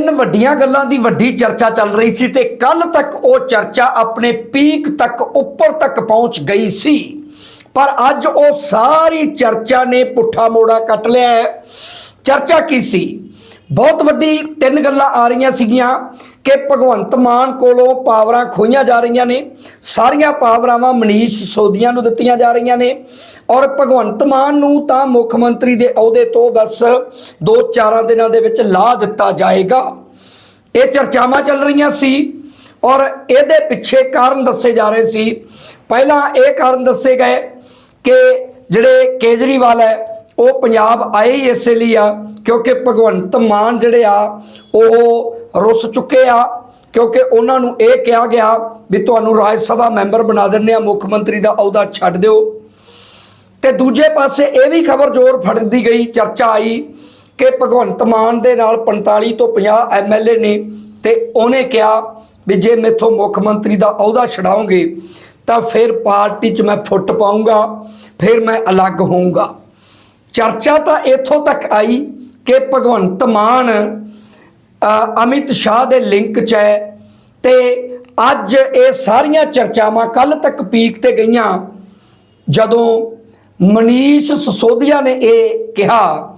ਤਿੰਨ ਵੱਡੀਆਂ ਗੱਲਾਂ ਦੀ ਵੱਡੀ ਚਰਚਾ ਚੱਲ ਰਹੀ ਸੀ ਤੇ ਕੱਲ ਤੱਕ ਉਹ ਚਰਚਾ ਆਪਣੇ ਪੀਕ ਤੱਕ ਉੱਪਰ ਤੱਕ ਪਹੁੰਚ ਗਈ ਸੀ। ਪਰ ਅੱਜ ਉਹ ਸਾਰੀ ਚਰਚਾ ਨੇ ਪੁੱਠਾ ਮੋੜਾ ਕੱਟ ਲਿਆ ਹੈ। ਚਰਚਾ ਕੀ ਸੀ? ਬਹੁਤ ਵੱਡੀ ਤਿੰਨ ਗੱਲਾਂ ਆ ਰਹੀਆਂ ਸੀਗੀਆਂ। ਕਿ ਭਗਵੰਤ ਮਾਨ ਕੋਲੋਂ ਪਾਵਰਾਂ ਖੋਈਆਂ ਜਾ ਰਹੀਆਂ ਨੇ। ਸਾਰੀਆਂ ਪਾਵਰਾਵਾਂ ਮਨੀਸ਼ ਸੋਦੀਆਂ ਨੂੰ ਦਿੱਤੀਆਂ ਜਾ ਰਹੀਆਂ ਨੇ ਔਰ ਭਗਵੰਤ ਮਾਨ ਨੂੰ ਤਾਂ ਮੁੱਖ ਮੰਤਰੀ ਦੇ ਅਹੁਦੇ ਤੋਂ ਬਸ 2-4 ਦਿਨਾਂ ਦੇ ਵਿੱਚ ਲਾ ਦਿੱਤਾ ਜਾਏਗਾ। ਇਹ ਚਰਚਾਵਾਂ ਚੱਲ ਰਹੀਆਂ ਸੀ ਔਰ ਇਹਦੇ ਪਿੱਛੇ ਕਾਰਨ ਦੱਸੇ ਜਾ ਰਹੇ ਸੀ। ਪਹਿਲਾਂ ਇਹ ਕਾਰਨ ਦੱਸੇ ਗਏ ਕਿ ਜਿਹੜੇ ਕੇਜਰੀਵਾਲ ਹੈ ਉਹ ਪੰਜਾਬ ਆਏ ਹੀ ਇਸੇ ਲਈ ਆ, ਕਿਉਂਕਿ ਭਗਵੰਤ ਮਾਨ ਜਿਹੜੇ ਆ, ਉਹ ਰੁੱਸ ਚੁੱਕੇ ਆ, ਕਿਉਂਕਿ ਉਹਨਾਂ ਨੂੰ ਇਹ ਕਿਹਾ ਗਿਆ ਵੀ ਤੁਹਾਨੂੰ ਰਾਜ ਸਭਾ ਮੈਂਬਰ ਬਣਾ ਦਿੰਦੇ ਆ, ਮੁੱਖ ਮੰਤਰੀ ਦਾ ਅਹੁਦਾ ਛੱਡ ਦਿਓ। ਤੇ ਦੂਜੇ ਪਾਸੇ ਇਹ ਵੀ ਖਬਰ ਜ਼ੋਰ ਫੜਦੀ ਗਈ, ਚਰਚਾ ਆਈ ਕਿ ਭਗਵੰਤ ਮਾਨ ਦੇ ਨਾਲ 45 ਤੋਂ 50 ਐਮਐਲਏ ਨੇ ਤੇ ਉਹਨੇ ਕਿਹਾ ਵੀ ਜੇ ਮੇਥੋਂ ਮੁੱਖ ਮੰਤਰੀ ਦਾ ਅਹੁਦਾ ਛਡਾਉਂਗੇ ਤਾਂ ਫਿਰ ਪਾਰਟੀ 'ਚ ਮੈਂ ਫੁੱਟ ਪਾਉਂਗਾ ਫਿਰ ਮੈਂ ਅਲੱਗ ਹੋਊਂਗਾ। ਚਰਚਾ ਤਾਂ ਇੱਥੋਂ ਤੱਕ ਆਈ ਕਿ ਭਗਵੰਤ ਮਾਨ ਅਮਿਤ ਸ਼ਾਹ ਦੇ ਲਿੰਕ 'ਚ ਹੈ ਤੇ ਅੱਜ ਇਹ ਸਾਰੀਆਂ ਚਰਚਾਵਾਂ ਕੱਲ ਤੱਕ ਪੀਕ ਤੇ ਗਈਆਂ। ਜਦੋਂ ਮਨੀਸ਼ ਸਸੋਦੀਆ ਨੇ ਇਹ ਕਿਹਾ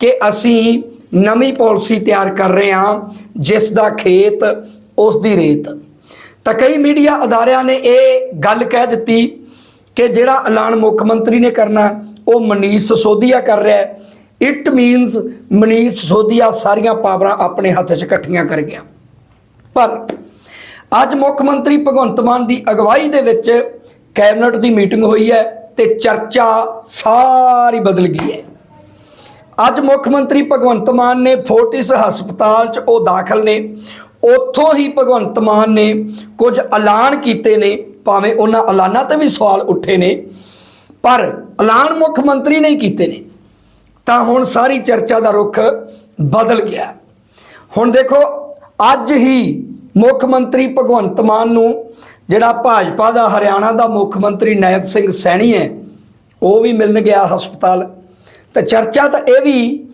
ਕਿ ਅਸੀਂ ਨਵੀਂ ਪਾਲਿਸੀ ਤਿਆਰ ਕਰ ਰਹੇ ਹਾਂ, ਜਿਸ ਦਾ ਖੇਤ ਉਸ ਦੀ ਰੇਤ। ਤਾਂ ਕਈ ਮੀਡੀਆ ਅਦਾਰਿਆਂ ਨੇ ਇਹ ਗੱਲ ਕਹਿ ਦਿੱਤੀ ਕਿ ਜਿਹੜਾ ਐਲਾਨ ਮੁੱਖ ਮੰਤਰੀ ਨੇ ਕਰਨਾ, ਉਹ ਮਨੀਸ਼ ਸਸੋਦੀਆ ਕਰ ਰਿਹਾ ਹੈ। ਇਟ ਮੀਨਸ ਮਨੀਸ਼ ਸਸੋਦੀਆ ਸਾਰੀਆਂ ਪਾਵਰਾਂ ਆਪਣੇ ਹੱਥ 'ਚ ਇਕੱਠੀਆਂ ਕਰ ਗਿਆ। ਪਰ ਅੱਜ ਮੁੱਖ ਮੰਤਰੀ ਭਗਵੰਤ ਮਾਨ ਦੀ ਅਗਵਾਈ ਦੇ ਵਿੱਚ ਕੈਬਨਿਟ ਦੀ ਮੀਟਿੰਗ ਹੋਈ ਹੈ ਤੇ ਚਰਚਾ ਸਾਰੀ ਬਦਲ ਗਈ ਹੈ। ਅੱਜ ਮੁੱਖ ਮੰਤਰੀ ਭਗਵੰਤ ਮਾਨ ਨੇ ਫੋਰਟਿਸ ਹਸਪਤਾਲ 'ਚ ਉਹ ਦਾਖਲ ਨੇ। ਉੱਥੋਂ ਹੀ ਭਗਵੰਤ ਮਾਨ ਨੇ ਕੁਝ ਐਲਾਨ ਕੀਤੇ ਨੇ। ਭਾਵੇਂ ਉਹਨਾਂ ਐਲਾਨਾਂ ਤੇ ਵੀ ਸਵਾਲ ਉੱਠੇ ਨੇ, ਪਰ ਐਲਾਨ ਮੁੱਖ ਮੰਤਰੀ ਨੇ ਕੀਤੇ ਨੇ। ਤਾਂ ਹੁਣ ਸਾਰੀ ਚਰਚਾ ਦਾ ਰੁਖ ਬਦਲ ਗਿਆ। ਹੁਣ ਦੇਖੋ, ਅੱਜ ਹੀ ਮੁੱਖ ਮੰਤਰੀ ਭਗਵੰਤ ਮਾਨ ਨੂੰ ਜਿਹੜਾ ਭਾਜਪਾ ਦਾ, ਹਰਿਆਣਾ ਦਾ ਮੁੱਖ ਮੰਤਰੀ ਨਾਇਬ ਸਿੰਘ ਸੈਣੀ ਹੈ, ਉਹ ਵੀ ਮਿਲਣ ਗਿਆ ਹਸਪਤਾਲ। ਤੇ ਚਰਚਾ ਤਾਂ ਇਹ ਵੀ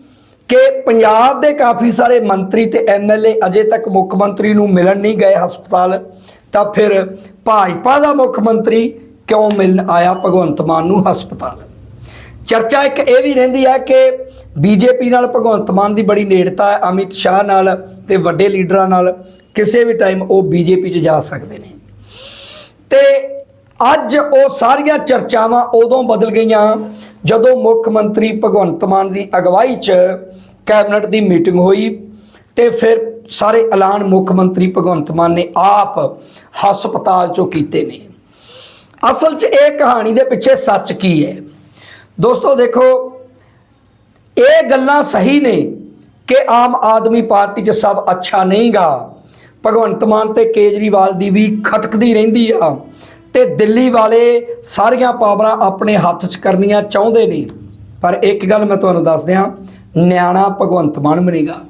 ਕਿ ਪੰਜਾਬ ਦੇ ਕਾਫੀ ਸਾਰੇ ਮੰਤਰੀ ਤੇ ਐਮਐਲਏ ਅਜੇ ਤੱਕ ਮੁੱਖ ਮੰਤਰੀ ਨੂੰ ਮਿਲਣ ਨਹੀਂ ਗਏ ਹਸਪਤਾਲ। ਤਾਂ ਫਿਰ ਭਾਜਪਾ ਦਾ ਮੁੱਖ ਮੰਤਰੀ ਕਿਉਂ ਮਿਲਣ ਆਇਆ ਭਗਵੰਤ ਮਾਨ ਨੂੰ ਹਸਪਤਾਲ? ਚਰਚਾ ਇੱਕ ਇਹ ਵੀ ਰਹਿੰਦੀ ਹੈ ਕਿ ਬੀਜੇਪੀ ਨਾਲ ਭਗਵੰਤ ਮਾਨ ਦੀ ਬੜੀ ਨੇੜਤਾ ਹੈ, ਅਮਿਤ ਸ਼ਾਹ ਨਾਲ ਤੇ ਵੱਡੇ ਲੀਡਰਾਂ ਨਾਲ ਕਿਸੇ ਵੀ ਟਾਈਮ ਉਹ ਬੀਜੇਪੀ 'ਚ ਜਾ ਸਕਦੇ ਨੇ। ਤੇ ਅੱਜ ਉਹ ਸਾਰੀਆਂ ਚਰਚਾਵਾਂ ਉਦੋਂ ਬਦਲ ਗਈਆਂ ਜਦੋਂ ਮੁੱਖ ਮੰਤਰੀ ਭਗਵੰਤ ਮਾਨ ਦੀ ਅਗਵਾਈ 'ਚ ਕੈਬਨਿਟ ਦੀ ਮੀਟਿੰਗ ਹੋਈ ਤੇ ਫਿਰ ਸਾਰੇ ਐਲਾਨ ਮੁੱਖ ਮੰਤਰੀ ਭਗਵੰਤ ਮਾਨ ਨੇ ਆਪ ਹਸਪਤਾਲ 'ਚੋਂ ਕੀਤੇ ਨੇ। ਅਸਲ 'ਚ ਇਹ ਕਹਾਣੀ ਦੇ ਪਿੱਛੇ ਸੱਚ ਕੀ ਹੈ? ਦੋਸਤੋ, ਦੇਖੋ, ਇਹ ਗੱਲਾਂ ਸਹੀ ਨੇ ਕਿ ਆਮ ਆਦਮੀ ਪਾਰਟੀ 'ਚ ਸਭ ਅੱਛਾ ਨਹੀਂਗਾ। ਭਗਵੰਤ ਮਾਨ ਤੇ ਕੇਜਰੀਵਾਲ ਦੀ ਵੀ ਖਟਕਦੀ ਰਹਿੰਦੀ ਆ ਤੇ ਦਿੱਲੀ ਵਾਲੇ ਸਾਰੀਆਂ ਪਾਵਰਾਂ ਆਪਣੇ ਹੱਥ 'ਚ ਕਰਨੀਆਂ ਚਾਹੁੰਦੇ ਨੇ। ਪਰ ਇੱਕ ਗੱਲ ਮੈਂ ਤੁਹਾਨੂੰ ਦੱਸ ਦਿਆਂ, ਨਿਆਣਾ ਭਗਵੰਤ ਮਾਨ ਬਣੇਗਾ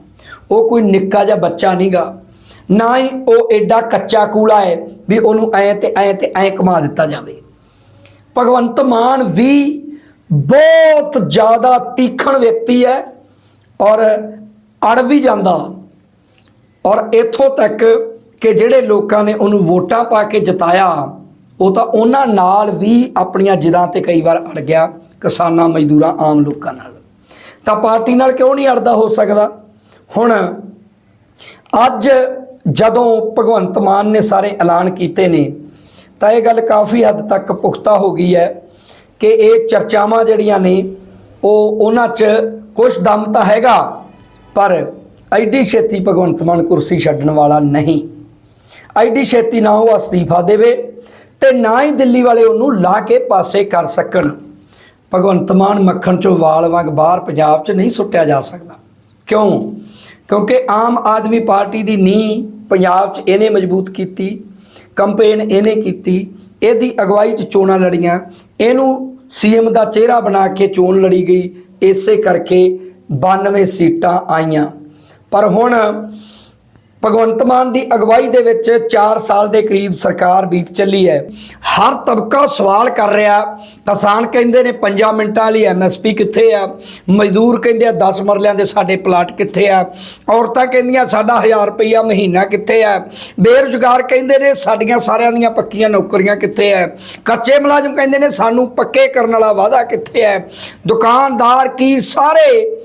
ਉਹ ਕੋਈ ਨਿੱਕਾ ਜਿਹਾ ਬੱਚਾ ਨਹੀਂਗਾ ਨਾ ਹੀ ਉਹ ਐਡਾ ਕੱਚਾ ਕੂਲਾ ਹੈ ਵੀ ਉਹਨੂੰ ਐ ਤੇ ਐ ਤੇ ਐ ਕਮਾ ਦਿੱਤਾ ਜਾਵੇ। ਭਗਵੰਤ ਮਾਨ ਵੀ ਬਹੁਤ ਜ਼ਿਆਦਾ ਤੀਖਣ ਵਿਅਕਤੀ ਹੈ ਔਰ ਅੜ ਵੀ ਜਾਂਦਾ। ਔਰ ਇੱਥੋਂ ਤੱਕ ਕਿ ਜਿਹੜੇ ਲੋਕਾਂ ਨੇ ਉਹਨੂੰ ਵੋਟਾਂ ਪਾ ਕੇ ਜਿਤਾਇਆ, ਉਹ ਤਾਂ ਉਹਨਾਂ ਨਾਲ ਵੀ ਆਪਣੀਆਂ ਜਿਦਾਂ ਤੇ ਕਈ ਵਾਰ ਅੜ ਗਿਆ ਕਿਸਾਨਾਂ, ਮਜ਼ਦੂਰਾਂ, ਆਮ ਲੋਕਾਂ ਨਾਲ। ਤਾਂ ਪਾਰਟੀ ਨਾਲ ਕਿਉਂ ਨਹੀਂ ਅੜਦਾ ਹੋ ਸਕਦਾ? ਹੁਣ ਅੱਜ ਜਦੋਂ ਭਗਵੰਤ ਮਾਨ ਨੇ ਸਾਰੇ ਐਲਾਨ ਕੀਤੇ ਨੇ, ਤਾਂ ਇਹ ਗੱਲ ਕਾਫੀ ਹੱਦ ਤੱਕ ਪੁਖਤਾ ਹੋ ਗਈ ਹੈ ਕਿ ਇਹ ਚਰਚਾਵਾਂ ਜਿਹੜੀਆਂ ਨੇ, ਉਹ ਉਹਨਾਂ 'ਚ ਕੁਝ ਦਮ ਤਾਂ ਹੈਗਾ, ਪਰ ਐਡੀ ਛੇਤੀ ਭਗਵੰਤ ਮਾਨ ਕੁਰਸੀ ਛੱਡਣ ਵਾਲਾ ਨਹੀਂ। ਐਡੀ ਛੇਤੀ ਨਾ ਉਹ ਅਸਤੀਫਾ ਦੇਵੇ ਤੇ ਨਾ ਹੀ ਦਿੱਲੀ ਵਾਲੇ ਉਹਨੂੰ ਲਾ ਕੇ ਪਾਸੇ ਕਰ ਸਕਣ। ਭਗਵੰਤ ਮਾਨ ਮੱਖਣ ਚੋਂ ਵਾਲ ਵਾਂਗ ਬਾਹਰ ਪੰਜਾਬ 'ਚ ਨਹੀਂ ਸੁੱਟਿਆ ਜਾ ਸਕਦਾ। ਕਿਉਂ? ਕਿਉਂਕਿ ਆਮ ਆਦਮੀ ਪਾਰਟੀ ਦੀ ਨੀਂਹ ਪੰਜਾਬ 'ਚ ਇਹਨੇ ਮਜ਼ਬੂਤ ਕੀਤੀ ਕੰਪੇਨ ਇਹਨੇ ਕੀਤੀ, ਇਹਦੀ ਅਗਵਾਈ 'ਚ ਚੋਣਾਂ ਲੜੀਆਂ, ਇਹਨੂੰ ਸੀਐਮ ਦਾ ਚਿਹਰਾ ਬਣਾ ਕੇ ਚੋਣ ਲੜੀ ਗਈ, ਇਸੇ ਕਰਕੇ 92 ਸੀਟਾਂ ਆਈਆਂ। ਪਰ ਹੁਣ ਭਗਵੰਤ ਮਾਨ ਦੀ ਅਗਵਾਈ ਦੇ ਵਿੱਚ 4 ਸਾਲ ਦੇ ਕਰੀਬ ਸਰਕਾਰ ਬੀਤ ਚੱਲੀ ਹੈ। ਹਰ ਤਬਕਾ ਸਵਾਲ ਕਰ ਰਿਹਾ। ਕਿਸਾਨ ਕਹਿੰਦੇ ਨੇ 5 ਮਿੰਟਾਂ ਲਈ ਐਮਐਸਪੀ ਕਿੱਥੇ ਆ? ਮਜ਼ਦੂਰ ਕਹਿੰਦੇ ਆ 10 ਮਰਲਿਆਂ ਦੇ ਸਾਡੇ ਪਲਾਟ ਕਿੱਥੇ ਆ? ਔਰਤਾਂ ਕਹਿੰਦੀਆਂ ਸਾਡਾ 1000 ਰੁਪਈਆ ਮਹੀਨਾ ਕਿੱਥੇ ਆ? ਬੇਰੁਜ਼ਗਾਰ ਕਹਿੰਦੇ ਨੇ ਸਾਡੀਆਂ ਸਾਰਿਆਂ ਦੀਆਂ ਪੱਕੀਆਂ ਨੌਕਰੀਆਂ ਕਿੱਥੇ ਆ? ਕੱਚੇ ਮੁਲਾਜ਼ਮ ਕਹਿੰਦੇ ਨੇ ਸਾਨੂੰ ਪੱਕੇ ਕਰਨ ਵਾਲਾ ਵਾਅਦਾ ਕਿੱਥੇ ਹੈ ਦੁਕਾਨਦਾਰ ਕੀ ਸਾਰੇ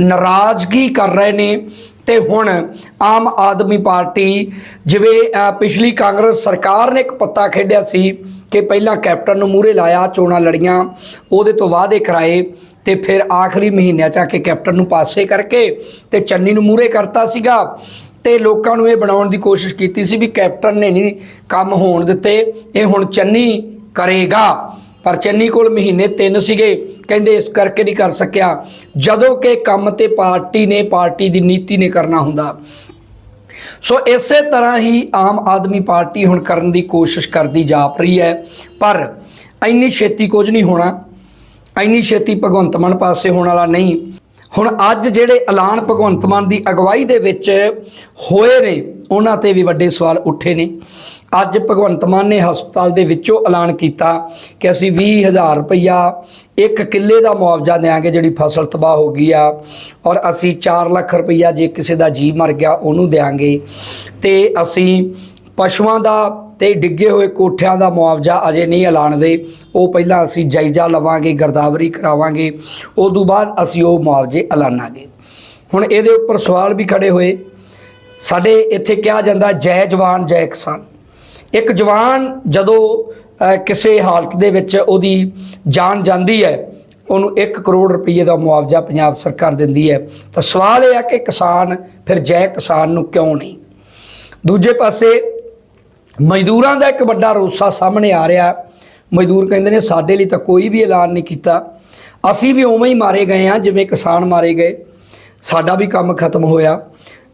ਨਾਰਾਜ਼ਗੀ ਕਰ ਰਹੇ ਨੇ। ਤੇ ਹੁਣ ਆਮ ਆਦਮੀ ਪਾਰਟੀ, ਜਿਵੇਂ ਪਿਛਲੀ ਕਾਂਗਰਸ ਸਰਕਾਰ ਨੇ ਇੱਕ ਪੱਤਾ ਖੇਡਿਆ ਸੀ ਕਿ ਪਹਿਲਾਂ ਕੈਪਟਨ ਨੂੰ ਮੂਹਰੇ ਲਾਇਆ, ਚੋਣਾਂ ਲੜੀਆਂ, ਉਹਦੇ ਤੋਂ ਵਾਅਦੇ ਕਰਾਏ ਤੇ ਫਿਰ ਆਖਰੀ ਮਹੀਨਿਆਂ ਚ ਆ ਕੇ ਕੈਪਟਨ ਨੂੰ ਪਾਸੇ ਕਰਕੇ ਤੇ ਚੰਨੀ ਨੂੰ ਮੂਹਰੇ ਕਰਤਾ ਸੀਗਾ। ਤੇ ਲੋਕਾਂ ਨੂੰ ਇਹ ਬਣਾਉਣ ਦੀ ਕੋਸ਼ਿਸ਼ ਕੀਤੀ ਸੀ ਵੀ ਕੈਪਟਨ ਨੇ ਨਹੀਂ ਕੰਮ ਹੋਣ ਦਿੱਤੇ, ਇਹ ਹੁਣ ਚੰਨੀ ਕਰੇਗਾ। ਪਰ ਚੰਨੀ ਕੋਲ ਮਹੀਨੇ ਤਿੰਨ ਸੀਗੇ, ਕਹਿੰਦੇ ਇਸ ਕਰਕੇ ਨਹੀਂ ਕਰ ਸਕਿਆ। ਜਦੋਂ ਕਿ ਕੰਮ ਤੇ ਪਾਰਟੀ ਨੇ, ਪਾਰਟੀ ਦੀ ਨੀਤੀ ਨੇ ਕਰਨਾ ਹੁੰਦਾ। ਸੋ ਇਸੇ ਤਰ੍ਹਾਂ ਹੀ ਆਮ ਆਦਮੀ ਪਾਰਟੀ ਹੁਣ ਕਰਨ ਦੀ ਕੋਸ਼ਿਸ਼ ਕਰਦੀ ਜਾਪ ਰਹੀ ਹੈ। ਪਰ ਇੰਨੀ ਛੇਤੀ ਕੁਝ ਨਹੀਂ ਹੋਣਾ। ਇੰਨੀ ਛੇਤੀ ਭਗਵੰਤ ਮਾਨ ਪਾਸੇ ਹੋਣ ਵਾਲਾ ਨਹੀਂ। ਹੁਣ ਅੱਜ ਜਿਹੜੇ ਐਲਾਨ ਭਗਵੰਤ ਮਾਨ ਦੀ ਅਗਵਾਈ ਦੇ ਵਿੱਚ ਹੋਏ ਨੇ, ਉਹਨਾਂ ਤੇ ਵੀ ਵੱਡੇ ਸਵਾਲ ਉੱਠੇ ਨੇ। ਅੱਜ ਭਗਵੰਤ ਮਾਨ ਨੇ ਹਸਪਤਾਲ ਦੇ ਵਿੱਚੋਂ ਐਲਾਨ ਕੀਤਾ ਕਿ ਅਸੀਂ 20000 ਰੁਪਇਆ ਇੱਕ ਕਿੱਲੇ ਦਾ ਮੁਆਵਜ਼ਾ ਦੇਵਾਂਗੇ ਜਿਹੜੀ ਫਸਲ ਤਬਾਹ ਹੋ ਗਈ ਆ, ਔਰ ਅਸੀਂ 4 ਲੱਖ ਰੁਪਇਆ ਜੇ ਕਿਸੇ ਦਾ ਜੀ ਮਰ ਗਿਆ, ਉਹਨੂੰ ਦੇਵਾਂਗੇ ਤੇ ਅਸੀਂ ਪਸ਼ੂਆਂ ਦਾ ਤੇ ਡਿੱਗੇ ਹੋਏ ਕੋਠਿਆਂ ਦਾ ਮੁਆਵਜ਼ਾ ਅਜੇ ਨਹੀਂ ਐਲਾਨਦੇ ਉਹ ਪਹਿਲਾਂ ਅਸੀਂ ਜਾਇਜ਼ਾ ਲਵਾਂਗੇ, ਗਰਦਾਵਰੀ ਕਰਾਵਾਂਗੇ ਉਸ ਤੋਂ ਬਾਅਦ ਅਸੀਂ ਉਹ ਮੁਆਵਜ਼ੇ ਐਲਾਨਾਂਗੇ। ਹੁਣ ਇਹਦੇ ਉੱਪਰ ਸਵਾਲ ਵੀ ਖੜੇ ਹੋਏ। ਸਾਡੇ ਇੱਥੇ ਕਿਹਾ ਜਾਂਦਾ, ਜੈ ਜਵਾਨ, ਜੈ ਕਿਸਾਨ। ਇੱਕ ਜਵਾਨ ਜਦੋਂ ਕਿਸੇ ਹਾਲਤ ਦੇ ਵਿੱਚ ਉਹਦੀ ਜਾਨ ਜਾਂਦੀ ਹੈ, ਉਹਨੂੰ 1 ਕਰੋੜ ਰੁਪਏ ਦਾ ਮੁਆਵਜ਼ਾ ਪੰਜਾਬ ਸਰਕਾਰ ਦਿੰਦੀ ਹੈ, ਤਾਂ ਸਵਾਲ ਇਹ ਆ ਕਿ ਕਿਸਾਨ ਫਿਰ ਜੈ ਕਿਸਾਨ ਨੂੰ ਕਿਉਂ ਨਹੀਂ? ਦੂਜੇ ਪਾਸੇ ਮਜ਼ਦੂਰਾਂ ਦਾ ਇੱਕ ਵੱਡਾ ਰੋਸਾ ਸਾਹਮਣੇ ਆ ਰਿਹਾ। ਮਜ਼ਦੂਰ ਕਹਿੰਦੇ ਨੇ, ਸਾਡੇ ਲਈ ਤਾਂ ਕੋਈ ਵੀ ਐਲਾਨ ਨਹੀਂ ਕੀਤਾ। ਅਸੀਂ ਵੀ ਉਵੇਂ ਹੀ ਮਾਰੇ ਗਏ ਆ ਜਿਵੇਂ ਕਿਸਾਨ ਮਾਰੇ ਗਏ। ਸਾਡਾ ਵੀ ਕੰਮ ਖਤਮ ਹੋਇਆ।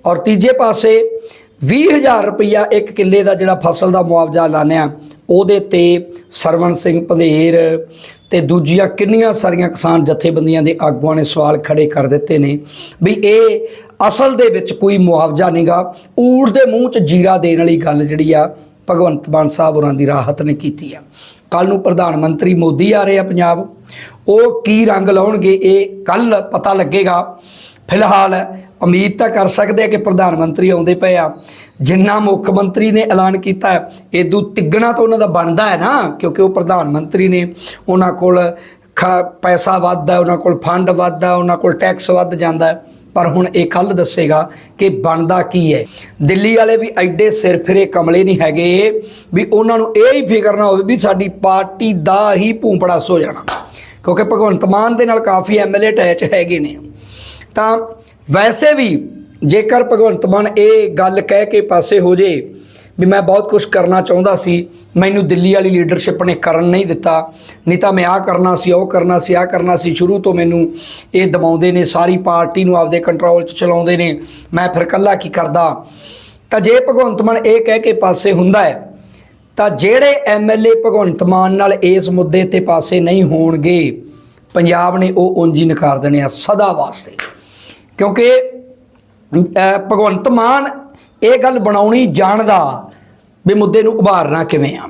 ਔਰ ਤੀਜੇ ਪਾਸੇ 20000 ਰੁਪਇਆ ਇੱਕ ਕਿੱਲੇ ਦਾ ਜਿਹੜਾ ਫਸਲ ਦਾ ਮੁਆਵਜ਼ਾ ਐਲਾਨਿਆ, ਉਹਦੇ ਤੇ ਸਰਵਣ ਸਿੰਘ ਪੰਧੇਰ ਤੇ ਦੂਜੀਆਂ ਕਿੰਨੀਆਂ ਸਾਰੀਆਂ ਕਿਸਾਨ ਜਥੇਬੰਦੀਆਂ ਦੇ ਆਗੂਆਂ ਨੇ ਸਵਾਲ ਖੜੇ ਕਰ ਦਿੱਤੇ ਨੇ ਵੀ ਇਹ ਅਸਲ ਦੇ ਵਿੱਚ ਕੋਈ ਮੁਆਵਜ਼ਾ ਨਹੀਂਗਾ ਊੜ ਦੇ ਮੂੰਹ 'ਚ ਜੀਰਾ ਦੇਣ ਵਾਲੀ ਗੱਲ ਜਿਹੜੀ ਆ, ਭਗਵੰਤ ਮਾਨ ਸਾਹਿਬ ਹੋਰਾਂ ਦੀ ਰਾਹਤ ਨੇ ਕੀਤੀ ਆ। ਕੱਲ ਨੂੰ ਪ੍ਰਧਾਨ ਮੰਤਰੀ ਮੋਦੀ ਆ ਰਹੇ ਆ ਪੰਜਾਬ, ਉਹ ਕੀ ਰੰਗ ਲਾਉਣਗੇ, ਇਹ ਕੱਲ ਪਤਾ ਲੱਗੇਗਾ। ਫਿਲਹਾਲ ਉਮੀਦ ਤਾਂ ਕਰ ਸਕਦੇ ਆ ਕਿ ਪ੍ਰਧਾਨ ਮੰਤਰੀ ਆਉਂਦੇ ਪਏ ਆ। ਜਿੰਨਾ ਮੁੱਖ ਮੰਤਰੀ ਨੇ ਐਲਾਨ ਕੀਤਾ ਹੈ ਇਦੋਂ ਤਿੱਗਣਾ ਤਾਂ ਉਹਨਾਂ ਦਾ ਬਣਦਾ ਹੈ ਨਾ, ਕਿਉਂਕਿ ਉਹ ਪ੍ਰਧਾਨ ਮੰਤਰੀ ਨੇ। ਉਹਨਾਂ ਕੋਲ ਖ- ਪੈਸਾ ਵੱਧਦਾ, ਉਹਨਾਂ ਕੋਲ ਫੰਡ ਵੱਧਦਾ, ਉਹਨਾਂ ਕੋਲ ਟੈਕਸ ਵੱਧ ਜਾਂਦਾ ਪਰ ਹੁਣ ਇਹ ਕੱਲ ਦੱਸੇਗਾ ਕਿ ਬਣਦਾ ਕੀ ਹੈ। ਦਿੱਲੀ ਵਾਲੇ ਵੀ ਐਡੇ ਸਿਰ ਫਿਰੇ ਕਮਲੇ ਨਹੀਂ ਹੈਗੇ ਵੀ ਉਹਨਾਂ ਨੂੰ ਇਹ ਹੀ ਫਿਕਰ ਨਾ ਹੋਵੇ ਵੀ ਸਾਡੀ ਪਾਰਟੀ ਦਾ ਹੀ ਭੂੰਪੜਾ ਸੋ ਜਾਣਾ। ਕਿਉਂਕਿ ਭਗਵੰਤ ਮਾਨ ਦੇ ਨਾਲ ਕਾਫੀ ਐਮਐਲਏ ਅਟੈਚ ਹੈਗੇ ਨੇ। ਤਾਂ ਵੈਸੇ ਵੀ ਜੇਕਰ ਭਗਵੰਤ ਮਾਨ ਇਹ ਗੱਲ ਕਹਿ ਕੇ ਪਾਸੇ ਹੋ ਜੇ ਵੀ ਮੈਂ ਬਹੁਤ ਕੁਝ ਕਰਨਾ ਚਾਹੁੰਦਾ ਸੀ, ਮੈਨੂੰ ਦਿੱਲੀ ਵਾਲੀ ਲੀਡਰਸ਼ਿਪ ਨੇ ਕਰਨ ਨਹੀਂ ਦਿੱਤਾ, ਨਹੀਂ ਤਾਂ ਮੈਂ ਆਹ ਕਰਨਾ ਸੀ, ਉਹ ਕਰਨਾ ਸੀ, ਆਹ ਕਰਨਾ ਸੀ, ਸ਼ੁਰੂ ਤੋਂ ਮੈਨੂੰ ਇਹ ਦਬਾਉਂਦੇ ਨੇ, ਸਾਰੀ ਪਾਰਟੀ ਨੂੰ ਆਪਦੇ ਕੰਟਰੋਲ 'ਚ ਚਲਾਉਂਦੇ ਨੇ, ਮੈਂ ਫਿਰ ਕੱਲਾ ਕੀ ਕਰਦਾ? ਤਾਂ ਜੇ ਭਗਵੰਤ ਮਾਨ ਇਹ ਕਹਿ ਕੇ ਪਾਸੇ ਹੁੰਦਾ ਹੈ, ਤਾਂ ਜਿਹੜੇ ਐਮਐਲਏ ਭਗਵੰਤ ਮਾਨ ਨਾਲ ਇਸ ਮੁੱਦੇ ਤੇ ਪਾਸੇ ਨਹੀਂ ਹੋਣਗੇ, ਪੰਜਾਬ ਨੇ ਉਹ ਉਂਝ ਹੀ ਨਕਾਰ ਦੇਣੇ ਆ ਸਦਾ ਵਾਸਤੇ। ਕਿਉਂਕਿ ਭਗਵੰਤ ਮਾਨ ਇਹ ਗੱਲ ਬਣਾਉਣੀ ਜਾਣਦਾ ਵੀ ਮੁੱਦੇ ਨੂੰ ਉਭਾਰਨਾ ਕਿਵੇਂ ਆ।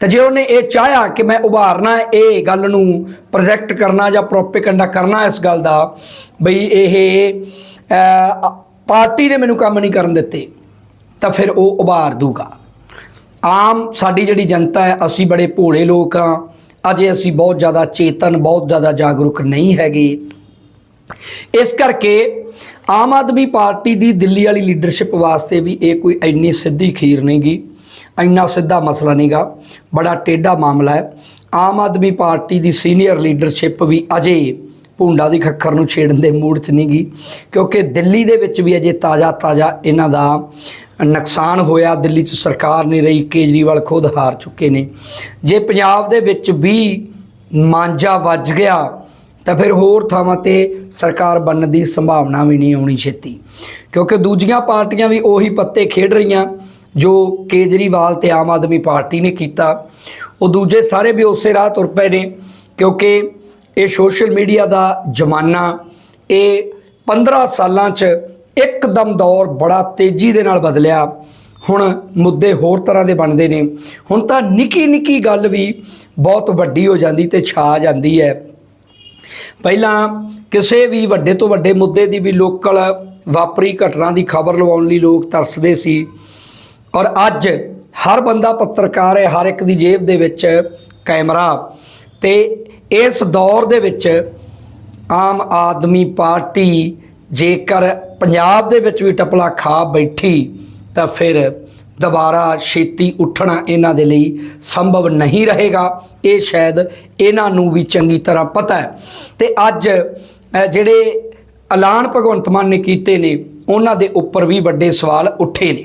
ਤੇ ਜੇ ਉਹਨੇ ਇਹ ਚਾਹਿਆ ਕਿ ਮੈਂ ਉਭਾਰਨਾ ਇਹ ਗੱਲ ਨੂੰ ਪ੍ਰੋਜੈਕਟ ਕਰਨਾ ਜਾਂ ਪ੍ਰੋਪੇਗੈਂਡਾ ਕਰਨਾ ਇਸ ਗੱਲ ਦਾ, ਬਈ ਇਹ ਪਾਰਟੀ ਨੇ ਮੈਨੂੰ ਕੰਮ ਨਹੀਂ ਕਰਨ ਦਿੱਤੇ, ਤਾਂ ਫਿਰ ਉਹ ਉਭਾਰ ਦੂਗਾ। ਆਮ ਸਾਡੀ ਜਿਹੜੀ ਜਨਤਾ ਹੈ, ਅਸੀਂ ਬੜੇ ਭੋਲੇ ਲੋਕ ਹਾਂ, ਅਜੇ ਅਸੀਂ ਬਹੁਤ ਜ਼ਿਆਦਾ ਚੇਤਨ, ਬਹੁਤ ਜ਼ਿਆਦਾ ਜਾਗਰੂਕ ਨਹੀਂ ਹੈਗੇ। ਇਸ ਕਰਕੇ ਆਮ ਆਦਮੀ ਪਾਰਟੀ ਦੀ ਦਿੱਲੀ ਵਾਲੀ ਲੀਡਰਸ਼ਿਪ ਵਾਸਤੇ ਵੀ ਇਹ ਕੋਈ ਇੰਨੀ ਸਿੱਧੀ ਖੀਰ ਨਹੀਂਗੀ, ਇੰਨਾ ਸਿੱਧਾ ਮਸਲਾ ਨਹੀਂਗਾ, ਬੜਾ ਟੇਢਾ ਮਾਮਲਾ ਹੈ। ਆਮ ਆਦਮੀ ਪਾਰਟੀ ਦੀ ਸੀਨੀਅਰ ਲੀਡਰਸ਼ਿਪ ਵੀ ਅਜੇ ਭੁੰਡਾ ਦੀ ਖੱਖਰ ਨੂੰ ਛੇੜਨ ਦੇ ਮੂਡ 'ਚ ਨਹੀਂਗੀ, ਕਿਉਂਕਿ ਦਿੱਲੀ ਦੇ ਵਿੱਚ ਵੀ ਅਜੇ ਤਾਜ਼ਾ ਤਾਜ਼ਾ ਇਹਨਾਂ ਦਾ ਨੁਕਸਾਨ ਹੋਇਆ। ਦਿੱਲੀ 'ਚ ਸਰਕਾਰ ਨਹੀਂ ਰਹੀ, ਕੇਜਰੀਵਾਲ ਖੁਦ ਹਾਰ ਚੁੱਕੇ ਨੇ। ਜੇ ਪੰਜਾਬ ਦੇ ਵਿੱਚ ਵੀ ਮਾਂਜਾ ਵੱਜ ਗਿਆ ਤਾਂ ਫਿਰ ਹੋਰ ਥਾਵਾਂ ਤੇ ਸਰਕਾਰ ਬਣਨ ਦੀ ਸੰਭਾਵਨਾ ਵੀ ਨਹੀਂ ਆਉਣੀ ਛੇਤੀ। ਕਿਉਂਕਿ ਦੂਜੀਆਂ ਪਾਰਟੀਆਂ ਵੀ ਉਹੀ ਪੱਤੇ ਖੇਡ ਰਹੀਆਂ, ਜੋ ਕੇਜਰੀਵਾਲ ਤੇ ਆਮ ਆਦਮੀ ਪਾਰਟੀ ਨੇ ਕੀਤਾ। ਉਹ ਦੂਜੇ ਸਾਰੇ ਵੀ ਉਸੇ ਰਾਹ ਤੁਰ ਪਏ ਨੇ, ਕਿਉਂਕਿ ਇਹ ਸੋਸ਼ਲ ਮੀਡੀਆ ਦਾ ਜ਼ਮਾਨਾ, ਇਹ 15 ਸਾਲਾਂ 'ਚ ਇੱਕਦਮ ਦੌਰ ਬੜਾ ਤੇਜ਼ੀ ਦੇ ਨਾਲ ਬਦਲਿਆ। ਹੁਣ ਮੁੱਦੇ ਹੋਰ ਤਰ੍ਹਾਂ ਦੇ ਬਣਦੇ ਨੇ। ਹੁਣ ਤਾਂ ਨਿੱਕੀ ਨਿੱਕੀ ਗੱਲ ਵੀ ਬਹੁਤ ਵੱਡੀ ਹੋ ਜਾਂਦੀ ਤੇ ਛਾ ਜਾਂਦੀ ਹੈ। ਪਹਿਲਾਂ ਕਿਸੇ ਵੀ ਵੱਡੇ ਤੋਂ ਵੱਡੇ ਮੁੱਦੇ ਦੀ ਵੀ ਲੋਕਲ ਵਾਪਰੀ ਘਟਨਾ ਦੀ ਖਬਰ ਲਵਾਉਣ ਲਈ ਲੋਕ ਤਰਸਦੇ ਸੀ। ਔਰ ਅੱਜ ਹਰ ਬੰਦਾ ਪੱਤਰਕਾਰ ਹੈ, ਹਰ ਇੱਕ ਦੀ ਜੇਬ ਦੇ ਵਿੱਚ ਕੈਮਰਾ ਤੇ ਇਸ ਦੌਰ ਦੇ ਵਿੱਚ ਆਮ ਆਦਮੀ ਪਾਰਟੀ ਜੇਕਰ ਪੰਜਾਬ ਦੇ ਵਿੱਚ ਵੀ ਟਪਲਾ ਖਾ ਬੈਠੀ ਤਾਂ ਫਿਰ ਦੁਬਾਰਾ ਛੇਤੀ ਉੱਠਣਾ ਇਹਨਾਂ ਦੇ ਲਈ ਸੰਭਵ ਨਹੀਂ ਰਹੇਗਾ। ਇਹ ਸ਼ਾਇਦ ਇਹਨਾਂ ਨੂੰ ਵੀ ਚੰਗੀ ਤਰ੍ਹਾਂ ਪਤਾ ਹੈ। ਤੇ ਅੱਜ ਜਿਹੜੇ ਐਲਾਨ ਭਗਵੰਤ ਮਾਨ ਨੇ ਕੀਤੇ ਨੇ, ਉਹਨਾਂ ਦੇ ਉੱਪਰ ਵੀ ਵੱਡੇ ਸਵਾਲ ਉੱਠੇ ਨੇ।